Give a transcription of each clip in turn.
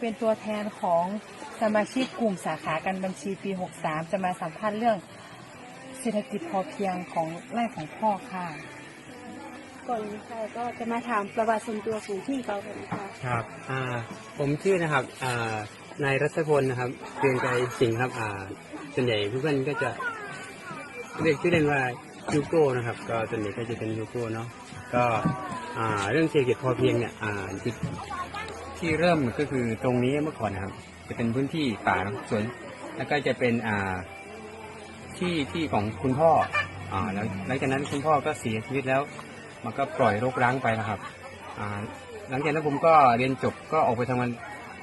เป็นตัวแทนของสมาชิกกลุ่มสาขาการบัญชีปี 63 จะมาสัมภาษณ์เรื่องเศรษฐกิจพอเพียงของไร่ของพ่อค่ะ ก่อนค่ะก็จะมาถามประวัติส่วนตัวของพี่เขากันนะคะครับอ่าผมชื่อนะครับอ่านายรัศพลนะครับเรียงไกรสิงห์ครับอ่าส่วนใหญ่เพื่อนๆก็จะเรียกชื่อเล่นว่ายูโก้นะครับ ก็ส่วนใหญ่ก็จะเป็นยูโก้เนาะก็อ่าเรื่องเศรษฐกิจพอเพียงเนี่ยอ่าจุด ที่เริ่มก็คือตรงนี้เมื่อก่อนนะครับ จะเป็นพื้นที่ป่าสวน แล้วก็จะเป็นอ่าที่ที่ของคุณพ่ออ่าแล้วหลังจากนั้นคุณพ่อก็เสียชีวิตแล้ว มันก็ปล่อยรกร้างไปนะครับอ่าหลังจากนั้นผมก็เรียนจบก็ออกไปทำงาน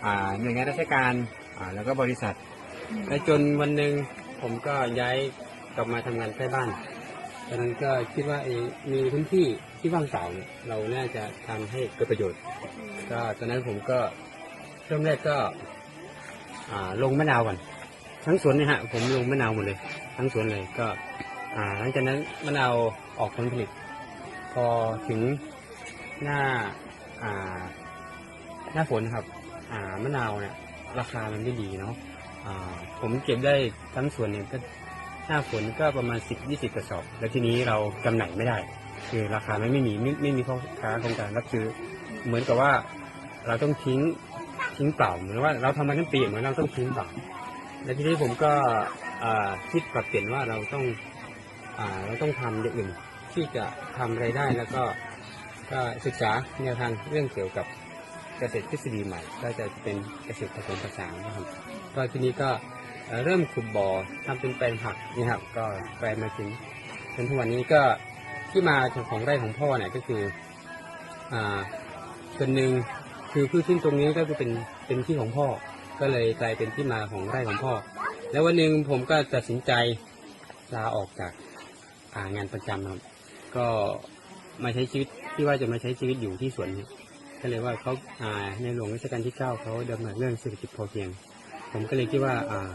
อ่าหน่วยงานราชการอ่าแล้วก็บริษัท และจนวันหนึ่งผมก็ย้ายกลับมาทำงานใกล้บ้าน ตอนนั้นก็คิดว่าเองมีพื้นที่ที่ว่างเปล่าเนี่ยเราน่าจะทำให้เกิดประโยชน์ ก็ตอนนั้นผมก็เริ่มแรกก็อ่าลงมะนาวก่อนทั้งสวนเนี่ยฮะผมลงมะนาวหมดเลย ทั้งสวนเลยก็อ่าหลังจากนั้นมะนาวออกผลผลิต พอถึงหน้าอ่าหน้าฝนครับ อ่ามะนาวเนี่ยราคามันไม่ดีเนาะอ่าผมเก็บได้ทั้งส่วนเนี่ยก็ หน้าฝนก็ประมาณสิบยี่สิบกระสอบ แล้วทีนี้เราจำหน่ายไม่ได้ คือราคาไมันไม่มีไม่ไม่มีพ่อค้าโครงการรับซื้อเหมือนกับว่าเราต้องทิ้งทิ้งเปล่าเหมือนว่าเราทำมาทั้งปีเหมือนเราต้องทิ้งเปล่าแล้วทีนี้ผมก็คิดปรับเปลี่ยนว่าเราต้องอเราต้องทำอย่างอื่นที่จะทำไรายได้แล้วก็ก็ศึกษาแนวทางเรื่องเกี่ยวกับเกษตรทฤษฎีใหม่ ก็จะเป็นเกษตรผสมผสานนะครับก็ทีนี้ก็ เริ่มขุดบ่อทำเป็นแปลงผักนี่ครับ ก็แปลงมาถึงจนทุกวันนี้ก็ที่มาของไร่ของพ่อเนี่ยก็คืออ่าส่วนหนึ่งคือพืชที่ตรงนี้ก็คือเป็นเป็นที่ของพ่อ ก็เลยกลายเป็นที่มาของไร่ของพ่อ แล้ววันหนึ่งผมก็ตัดสินใจลาออกจากอ่างานประจำครับ ก็มาใช้ชีวิตที่ว่าจะมาใช้ชีวิตอยู่ที่สวนนี่ก็เลยว่าเขาอ่าในหลวงรัชกาลที่เก้าเขาดำเนินเรื่องเศรษฐกิจพอเพียง ผมก็เลยคิดว่าอ่า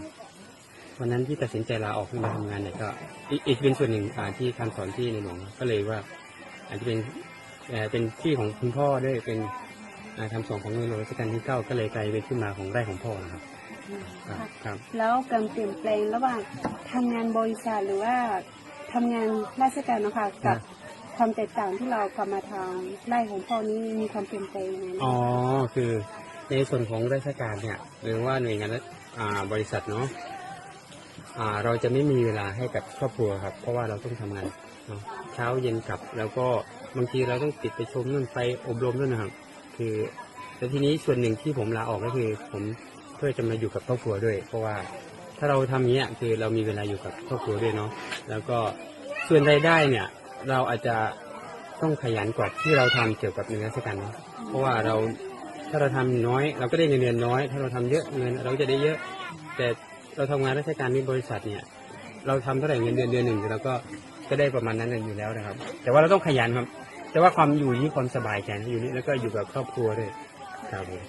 วันนั้นที่ตัดสินใจลาออกมาทำงานเนี่ยก็อีกอีกเป็นส่วนหนึ่งอ่าที่คำสอนที่ในหลวงก็เลยว่า อาจจะเป็นเอ่อเป็นที่ของคุณพ่อด้วยเป็นอ่าคำสอนของในหลวงรัชกาลที่เก้าก็เลยกลายเป็นที่มาของไร่ของพ่อนะครับครับครับแล้วการเปลี่ยนแปลงระหว่างทำงานบริษัทหรือว่าทำงานราชการนะคะกับความแตกต่างที่เรากลับมาทำไร่ของพ่อนี้มีความเปลี่ยนแปลงยังไงนะอ๋อคือในส่วนของราชการเนี่ยหรือว่าหน่วยงานราอ่าบริษัทเนาะอ่า เราจะไม่มีเวลาให้กับครอบครัวครับ เพราะว่าเราต้องทำงานเช้าเย็นกลับ แล้วก็บางทีเราต้องติดไปชมนู่นไปอบรมด้วยนะครับ คือแต่ทีนี้ส่วนหนึ่งที่ผมลาออกก็คือ ผมเพื่อจะมาอยู่กับครอบครัวด้วย เพราะว่าถ้าเราทำอย่างเงี้ยคือเรามีเวลาอยู่กับครอบครัวด้วยเนาะแล้วก็ส่วนรายได้เนี่ย เราอาจจะต้องขยันกว่าที่เราทำเกี่ยวกับหน่วยงานราชการเนาะเพราะว่าเราถ้าเราทำน้อย เราก็ได้เงินเดือนน้อย ถ้าเราทำเยอะเงินเราจะได้เยอะ แต่ เราทำงานราชการในบริษัทเนี่ย เราทำเท่าไหร่เงินเดือนเดือนหนึ่งเราก็ก็ได้ประมาณนั้นอยู่แล้วนะครับ แต่ว่าเราต้องขยันครับ แต่ว่าความอยู่ที่ความสบายใจอยู่นี่แล้วก็อยู่กับครอบครัวด้วยครับผม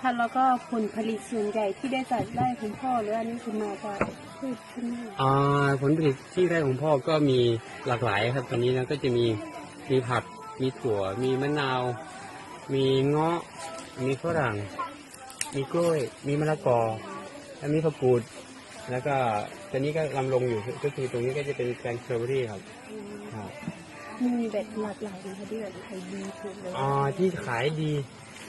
ค่ะแล้วก็ผลผลิตส่วนใหญ่ที่ได้จากไร่ของพ่อหรืออันนี้คือมาจากพืชชนิดอ่าผลผลิตที่ไร่ของพ่อก็มีหลากหลายครับตอนนี้นะก็จะมีมีผักมีถั่ว มีมะนาว มีเงาะ มีฝรั่ง มีกล้วย มีมะละกอ แล้วมีผักกูด แล้วก็ตอนนี้ก็ลำลงอยู่ก็คือตรงนี้ก็จะเป็นแกงสตรอเบอรี่ครับครับมีแบบหลากหลายนะคะที่แบบขายดีถูกเลยอ่าที่ขายดี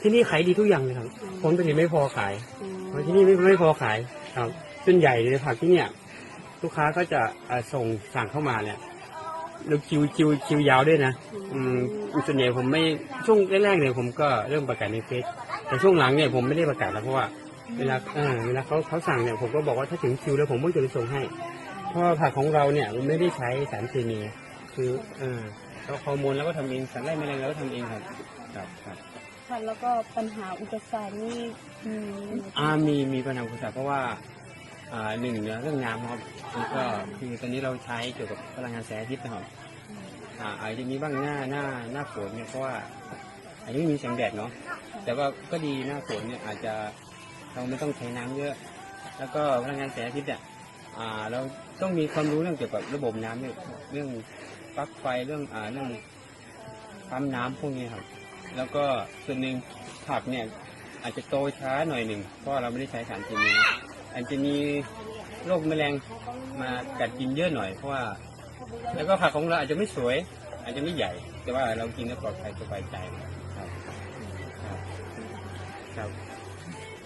ที่นี่ขายดีทุกอย่างเลยครับอืมผลผลิตไม่พอขายอืมเพราะที่นี่ไม่ไม่พอขายครับส่วนใหญ่ในผักที่เนี่ย ลูกค้าก็จะอ่าส่งสั่งเข้ามาเนี่ยแล้วคิวคิวคิวยาวด้วยนะ อืมส่วนใหญ่ผมไม่ช่วงแรกๆเนี่ยผมก็เริ่มประกาศในเฟซแต่ช่วงหลังเนี่ยผมไม่ได้ประกาศแล้วเพราะว่า เวลาเออเวลาเขาเขาสั่งเนี่ยผมก็บอกว่าถ้าถึงคิวแล้วผมก็จะไปส่งให้ เพราะว่าผักของเราเนี่ยไม่ได้ใช้สารเคมีคือเออเราฮอร์โมนแล้วก็ทำเองสารไล่แมลงเราก็ทำเองครับครับครับ ค่ะแล้วก็ปัญหาอุปสรรคนี่มีไหมอ่ามีมีปัญหาอุปสรรคเพราะว่าอ่าหนึ่งเนี่ยเรื่องน้ำครับแล้วก็คือตอนนี้เราใช้เกี่ยวกับพลังงานแสงอาทิตย์นะครับอ่าอาจจะมีบ้างหน้าหน้าหน้าฝนเนี่ยเพราะว่าอันนี้มีแสงแดดเนาะแต่ว่าก็ดีหน้าฝนเนี่ยอาจจะ เราไม่ต้องใช้น้ำเยอะ แล้วก็พลังงานแสงอาทิตย์เนี่ยอ่าเราต้องมีความรู้เรื่องเกี่ยวกับระบบน้ำเนี่ยเรื่องปลั๊กไฟเรื่องอ่าเรื่องปั๊มน้ำพวกนี้ครับแล้วก็ส่วนหนึ่งผักเนี่ยอาจจะโตช้าหน่อยหนึ่งเพราะเราไม่ได้ใช้สารเคมีอาจจะมีโรคแมลงมากัดกินเยอะหน่อยเพราะว่า แล้วก็ผักของเราอาจจะไม่สวย อาจจะไม่ใหญ่ แต่ว่าเรากินแล้วปลอดภัยสบายใจครับครับครับ